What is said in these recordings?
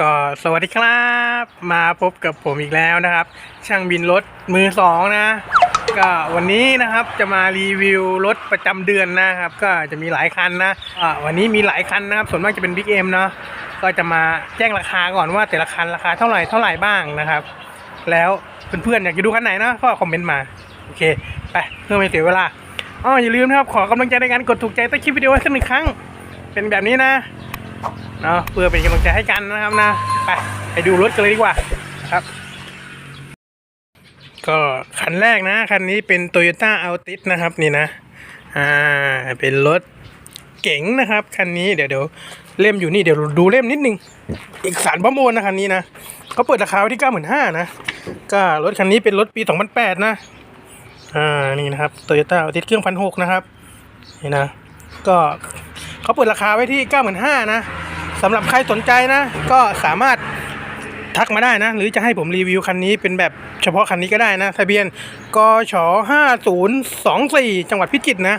ก็สวัสดีครับ มาพบกับผมอีกแล้วนะครับ ช่างบินรถมือสองนะก็วันนี้นะครับจะมารีวิวรถประจำเดือนนะครับ ก็จะมีหลายคันนะอ่าวันนี้มีหลายคันนะครับ ส่วนมากจะเป็นบิ๊กเอ็มเนาะก็จะมาแจ้งราคาก่อนว่าแต่ละคันราคาเท่าไหร่เท่าไหร่บ้างนะครับ แล้วเพื่อนๆอยากจะดูคันไหนนะก็คอมเมนต์มาโอเคไปเพื่อไม่เสียเวลาอ๋ออย่าลืมนะครับขอกำลังใจในการกดถูกใจใต้คลิปวิดีโอให้สักหนึ่งครั้ง เป็นแบบนี้นะ เนาะเพื่อเป็นกำลังใจให้กันนะครับนะไปไปดูรถกันเลยดีกว่าครับ ก็คันแรกนะคันนี้เป็น Toyota Altis นะครับนี่นะอ่าเป็นรถเก๋งนะครับคันนี้เดี๋ยวเดี๋ยวเล่มอยู่นี่เดี๋ยวดูเล่มนิดนึงเอกสารประมูลนะคันนี้นะเขาเปิดราคาไว้ที่95,000นะก็รถคันนี้เป็นรถปี2008นแปดนะอ่านี่นะครับ Toyota Altis เครื่องพันหกนะครับนี่นะก็ เขาเปิดราคาไว้ที่ 95,000นะสำหรับใครสนใจนะ ก็สามารถทักมาได้นะ หรือจะให้ผมรีวิวคันนี้เป็นแบบเฉพาะคันนี้ก็ได้นะ ทะเบียนกช5024 จังหวัดพิจิตรนะ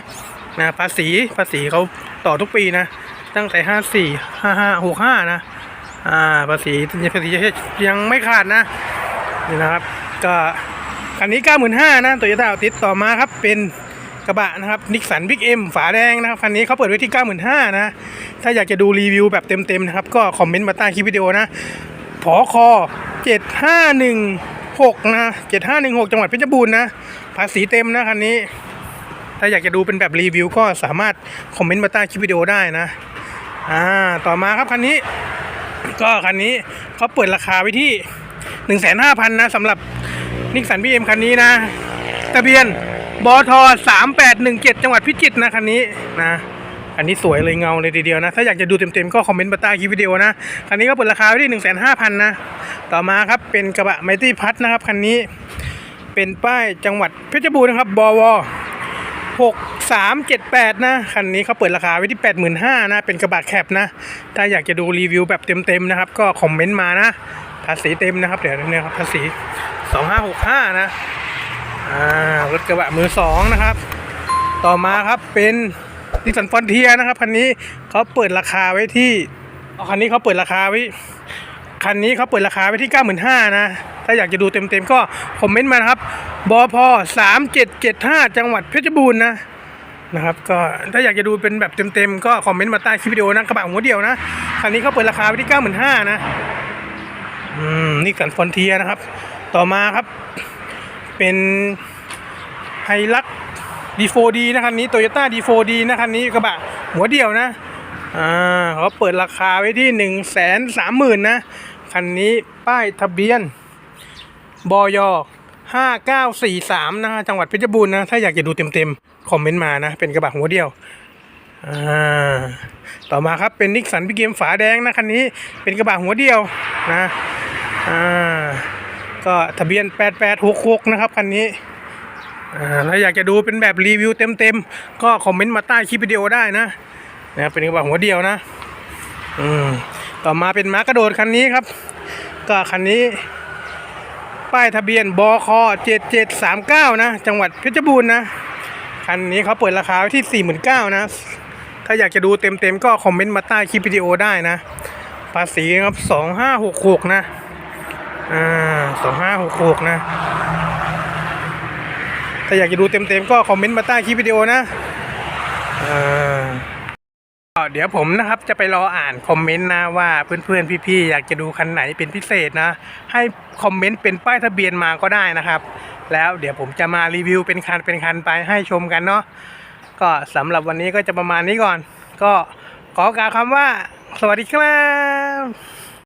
นะภาษีภาษีเขาต่อทุกปีนะ ตั้งแต่ 54 55 65 นะอ่าภาษีภาษียังไม่ขาดนะนี่นะครับ ก็คันนี้ 95,000นะโตโยต้าติดต่อมาครับเป็น กระบะนะครับนิกสันบิ๊กเอ็มฝาแดงนะครับคันนี้เขาเปิดไว้ที่ 95,000นะถ้าอยากจะดูรีวิวแบบเต็มๆนะครับก็คอมเมนต์มาใต้คลิปวิดีโอนะผอคอเจ็ดห้าหนึ่งหกนะเจ็ดห้าหนึ่งหกจังหวัดเพชรบูรณ์นะภาษีเต็มนะคันนี้ ถ้าอยากจะดูเป็นแบบรีวิวก็สามารถคอมเมนต์มาใต้คลิปวิดีโอได้นะอ่าต่อมาครับคันนี้ ก็คันนี้เขาเปิดราคาไว้ที่หนึ่งแสนห้าพันนะสำหรับนิกสันพีเอ็มคันนี้นะทะเบียน บอทสามแปดหนึ่งเจ็ดจังหวัดพิจิตรนะคันนี้นะอันนี้สวยเลยเงาเลยทีเดียวนะ ถ้าอยากจะดูเต็มๆ ก็คอมเมนต์มาใต้คลิปวิดีโอนะ คันนี้ก็เปิดราคาไว้ที่หนึ่งแสนห้าพันนะ ต่อมาครับเป็นกระบะไมตี้พัทนะครับ คันนี้เป็นป้ายจังหวัดเพชรบูรณ์นะครับบวหกสามเจ็ดแปดนะ คันนี้เขาเปิดราคาไว้ที่แปดหมื่นห้านะ เป็นกระบะแคปนะ ถ้าอยากจะดูรีวิวแบบเต็มๆนะครับ ก็คอมเมนต์มานะ ภาษีเต็มนะครับ เดี๋ยวนี้ครับภาษีสองห้าหกห้านะ อ่ารถกระบะมือสองนะครับ ต่อมาครับเป็นดิสันฟอนเทียนะครับคันนี้เขาเปิดราคาไว้ที่คันนี้เขาเปิดราคาไว้คันนี้เขาเปิดราคาไว้ที่ 95,000นะถ้าอยากจะดูเต็มๆก็คอมเมนต์มานะครับบพ3775 จังหวัดเพชรบูรณ์นะนะครับก็ถ้าอยากจะดูเป็นแบบเต็มๆก็คอมเมนต์มาใต้คลิปวิดีโอนะกระบะหัวเดียวนะคันนี้เขาเปิดราคาไว้ที่ 95,000นะอืมนี่สันฟอนเทียนะครับ ต่อมาครับ เป็นไฮลักดีโฟดีนะคันนี้โตโยต้าดีโฟดีนะคันนี้กระบะหัวเดียวนะอ่าเขาเปิดราคาไว้ที่หนึ่งแสนสามหมื่นนะคันนี้ป้ายทะเบียนบยห้าเก้าสี่สามนะจังหวัดเพชรบูรณ์นะถ้าอยากจะดูเต็มๆคอมเมนต์มานะเป็นกระบะหัวเดียวอ่าต่อมาครับเป็นนิกสันพิเกมฝาแดงนะคันนี้เป็นกระบะหัวเดียวนะอ่า ก็ทะเบียน 8866 นะครับคันนี้อ่าแล้วอยากจะดูเป็นแบบรีวิวเต็มๆ ก็คอมเมนต์มาใต้คลิปวิดีโอได้นะนะครับเป็นกระบะหัวเดียวนะอืมต่อมาเป็นม้ากระโดดคันนี้ครับ ก็คันนี้ ป้ายทะเบียนบค7739 นะ จังหวัดเพชรบูรณ์นะ คันนี้เขาเปิดราคาที่ 49,000นะ ถ้าอยากจะดูเต็มๆ ก็คอมเมนต์มาใต้คลิปวิดีโอได้นะ ภาษีครับ 2566 นะ อ่าสองห้าหกหกนะ ถ้าอยากจะดูเต็มๆก็คอมเมนต์มาใต้คลิปวิดีโอนะอ่าเดี๋ยวผมนะครับจะไปรออ่านคอมเมนต์นะว่าเพื่อนๆพี่ๆอยากจะดูคันไหนเป็นพิเศษนะ ให้คอมเมนต์เป็นป้ายทะเบียนมาก็ได้นะครับ แล้วเดี๋ยวผมจะมารีวิวเป็นคันเป็นคันไปให้ชมกันเนาะก็สำหรับวันนี้ก็จะประมาณนี้ก่อน ก็ขอกล่าวคำว่า สวัสดีครับ